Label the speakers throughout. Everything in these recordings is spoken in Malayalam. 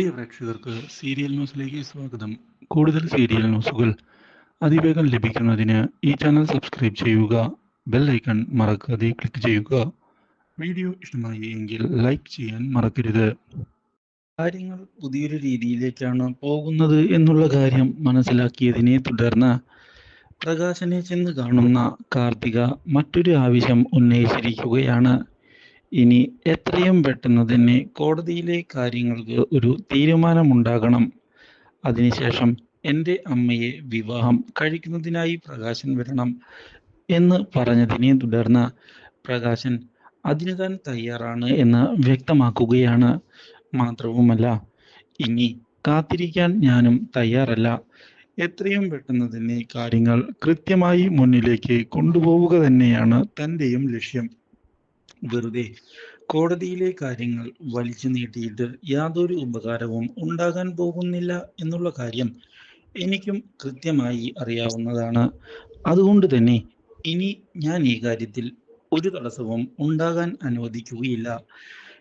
Speaker 1: പ്രിയ പ്രേക്ഷകർക്ക് സീരിയൽ ന്യൂസിലേക്ക് സ്വാഗതം. കൂടുതൽ സീരിയൽ ന്യൂസുകൾ അതിവേഗം ലഭിക്കുന്നതിന് ഈ ചാനൽ സബ്സ്ക്രൈബ് ചെയ്യുക ബെൽ ഐക്കൺ മറക്കാതെ ക്ലിക്ക് ചെയ്യുക. വീഡിയോ ഇഷ്ടമായി എങ്കിൽ ലൈക്ക് ചെയ്യാൻ മറക്കരുത്. കാര്യങ്ങൾ പുതിയൊരു രീതിയിലേക്കാണ് പോകുന്നത് എന്നുള്ള കാര്യം മനസ്സിലാക്കിയതിനെ തുടർന്ന് പ്രകാശനെ ചെന്ന് കാണുന്ന കാർത്തിക മറ്റൊരു ആവശ്യം ഉന്നയിച്ചിരിക്കുകയാണ്. ഇനി എത്രയും പെട്ടെന്ന് തന്നെ കോടതിയിലെ കാര്യങ്ങൾക്ക് ഒരു തീരുമാനമുണ്ടാകണം. അതിനുശേഷം എന്റെ അമ്മയെ വിവാഹം കഴിക്കുന്നതിനായി പ്രകാശൻ വരണം എന്ന് പറഞ്ഞതിനെ തുടർന്ന് പ്രകാശൻ അതിന് താൻ തയ്യാറാണ് എന്ന് വ്യക്തമാക്കുകയാണ്. മാത്രവുമല്ല ഇനി കാത്തിരിക്കാൻ ഞാനും തയ്യാറല്ല. എത്രയും പെട്ടെന്ന് തന്നെ കാര്യങ്ങൾ കൃത്യമായി മുന്നിലേക്ക് കൊണ്ടുപോവുക തന്നെയാണ് തന്റെയും ലക്ഷ്യം. വെറുതെ കോടതിയിലെ കാര്യങ്ങൾ വലിച്ചു നീട്ടിയിട്ട് യാതൊരു ഉപകാരവും ഉണ്ടാകാൻ പോകുന്നില്ല എന്നുള്ള കാര്യം എനിക്കും കൃത്യമായി അറിയാവുന്നതാണ്. അതുകൊണ്ട് തന്നെ ഇനി ഞാൻ ഈ കാര്യത്തിൽ ഒരു തടസ്സവും ഉണ്ടാകാൻ അനുവദിക്കുകയില്ല.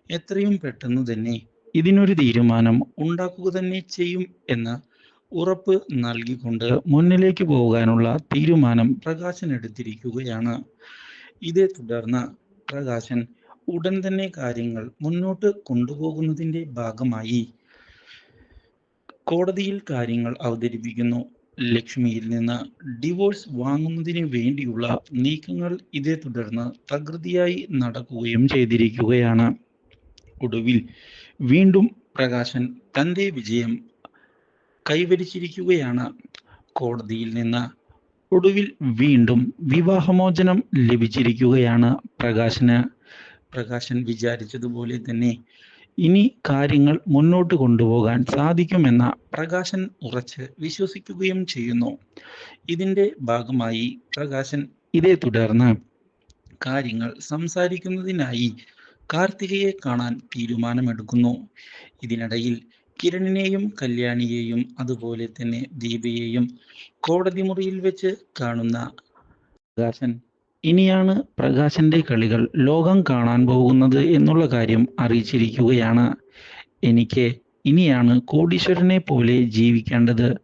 Speaker 1: എത്രയും പെട്ടെന്ന് തന്നെ ഇതിനൊരു തീരുമാനം ഉണ്ടാക്കുക തന്നെ ചെയ്യും എന്ന് ഉറപ്പ് നൽകിക്കൊണ്ട് മുന്നിലേക്ക് പോകാനുള്ള തീരുമാനം പ്രകാശനെടുത്തിരിക്കുകയാണ് ഇതേ തുടർന്ന് പ്രകാശൻ ഉടൻ തന്നെ കാര്യങ്ങൾ മുന്നോട്ട് കൊണ്ടുപോകുന്നതിന്റെ ഭാഗമായി. കോടതിയിൽ കാര്യങ്ങൾ അവതരിപ്പിക്കുന്നു. ലക്ഷ്മിയിൽ നിന്ന് ഡിവോഴ്സ് വാങ്ങുന്നതിന് വേണ്ടിയുള്ള നീക്കങ്ങൾ ഇതേ തുടർന്ന് തകൃതിയായി നടക്കുകയും ചെയ്തിരിക്കുകയാണ്. ഒടുവിൽ വീണ്ടും പ്രകാശൻ തന്റെ വിജയം കൈവരിച്ചിരിക്കുകയാണ്. കോടതിയിൽ നിന്ന് ഒടുവിൽ വീണ്ടും വിവാഹമോചനം ലഭിച്ചിരിക്കുകയാണ് പ്രകാശന്. പ്രകാശൻ വിചാരിച്ചതുപോലെ തന്നെ ഇനി കാര്യങ്ങൾ മുന്നോട്ട് കൊണ്ടുപോകാൻ സാധിക്കുമെന്ന പ്രകാശൻ ഉറച്ച് വിശ്വസിക്കുകയും ചെയ്യുന്നു. ഇതിന്റെ ഭാഗമായി പ്രകാശൻ ഇതേ തുടർന്ന് കാര്യങ്ങൾ സംസാരിക്കുന്നതിനായി കാർത്തികയെ കാണാൻ തീരുമാനമെടുക്കുന്നു. ഇതിനിടയിൽ കിരണിനെയും കല്യാണിയെയും അതുപോലെ തന്നെ ദീപയെയും കോടതി മുറിയിൽ വെച്ച് കാണുന്ന പ്രകാശൻ. ഇനിയാണ് പ്രകാശന്റെ കളികൾ ലോകം കാണാൻ പോകുന്നത് എന്നുള്ള കാര്യം അറിയിച്ചിരിക്കുകയാണ്. എനിക്ക് ഇനിയാണ് കോടീശ്വരനെ പോലെ ജീവിക്കേണ്ടത്.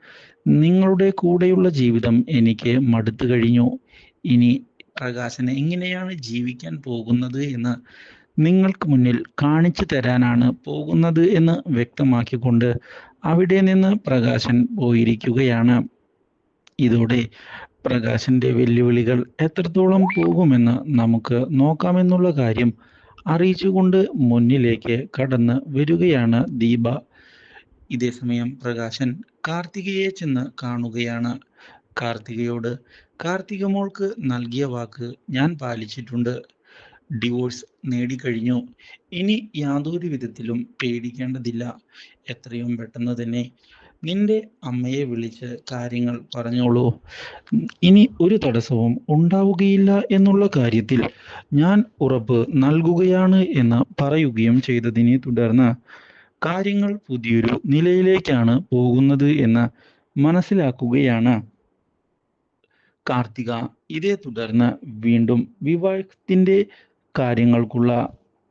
Speaker 1: നിങ്ങളുടെ കൂടെയുള്ള ജീവിതം എനിക്ക് മടുത്തു കഴിഞ്ഞു. ഇനി പ്രകാശൻ എങ്ങനെയാണ് ജീവിക്കാൻ പോകുന്നത് എന്ന് നിങ്ങൾക്ക് മുന്നിൽ കാണിച്ചു തരാനാണ് പോകുന്നത് എന്ന് വ്യക്തമാക്കിക്കൊണ്ട് അവിടെ നിന്ന് പ്രകാശൻ പോയിരിക്കുകയാണ്. ഇതോടെ പ്രകാശന്റെ വെല്ലുവിളികൾ എത്രത്തോളം പോകുമെന്ന് നമുക്ക് നോക്കാമെന്നുള്ള കാര്യം അറിയിച്ചുകൊണ്ട് മുന്നിലേക്ക് കടന്ന് വരികയാണ് ദീപ. ഇതേസമയം പ്രകാശൻ കാർത്തികയെ ചെന്ന് കാണുകയാണ്. കാർത്തികയോട് കാർത്തിക മോൾക്ക് നൽകിയ വാക്ക് ഞാൻ പാലിച്ചിട്ടുണ്ട്. ഡിവോഴ്സ് നേടിക്കഴിഞ്ഞു. ഇനി യാതൊരു വിധത്തിലും പേടിക്കേണ്ടതില്ല. എത്രയും പെട്ടെന്ന് തന്നെ നിന്റെ അമ്മയെ വിളിച്ച് കാര്യങ്ങൾ പറഞ്ഞോളൂ. ഇനി ഒരു തടസ്സവും ഉണ്ടാവുകയില്ല എന്നുള്ള കാര്യത്തിൽ ഞാൻ ഉറപ്പ് നൽകുകയാണ് എന്ന് പറയുകയും ചെയ്തതിനെ തുടർന്ന് കാര്യങ്ങൾ പുതിയൊരു നിലയിലേക്കാണ് പോകുന്നത് എന്ന് മനസ്സിലാക്കുകയാണ്. കാർത്തിക ഇതേ തുടർന്ന് വീണ്ടും വിവാഹത്തിന്റെ കാര്യങ്ങൾക്കുള്ള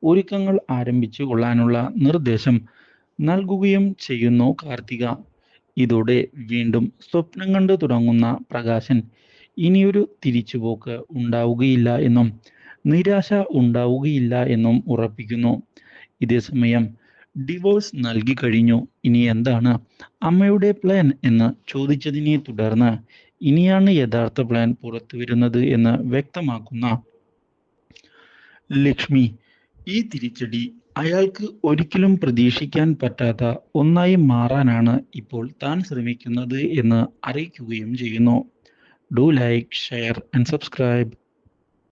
Speaker 1: ഒരുക്കങ്ങൾ ആരംഭിച്ചു കൊള്ളാനുള്ള നിർദ്ദേശം നൽകുകയും ചെയ്യുന്നു കാർത്തിക. ഇതോടെ വീണ്ടും സ്വപ്നം കണ്ടു തുടങ്ങുന്ന പ്രകാശൻ ഇനിയൊരു തിരിച്ചുപോക്ക് ഉണ്ടാവുകയില്ല എന്നും നിരാശ ഉണ്ടാവുകയില്ല എന്നും ഉറപ്പിക്കുന്നു. ഇതേസമയം ഡിവോഴ്സ് നൽകി കഴിഞ്ഞു. ഇനി എന്താണ് അമ്മയുടെ പ്ലാൻ എന്ന് ചോദിച്ചതിനെ തുടർന്ന് ഇനിയാണ് യഥാർത്ഥ പ്ലാൻ പുറത്തു വരുന്നത് എന്ന് വ്യക്തമാക്കുന്ന ലക്ഷ്മി. ഈ തിരിച്ചടി അയാൾക്ക് ഒരിക്കലും പ്രതീക്ഷിക്കാൻ പറ്റാത്ത ഒന്നായി മാറാനാണ് ഇപ്പോൾ താൻ ശ്രമിക്കുന്നത് എന്ന് അറിയിക്കുകയും ചെയ്യുന്നു. Do like share and subscribe.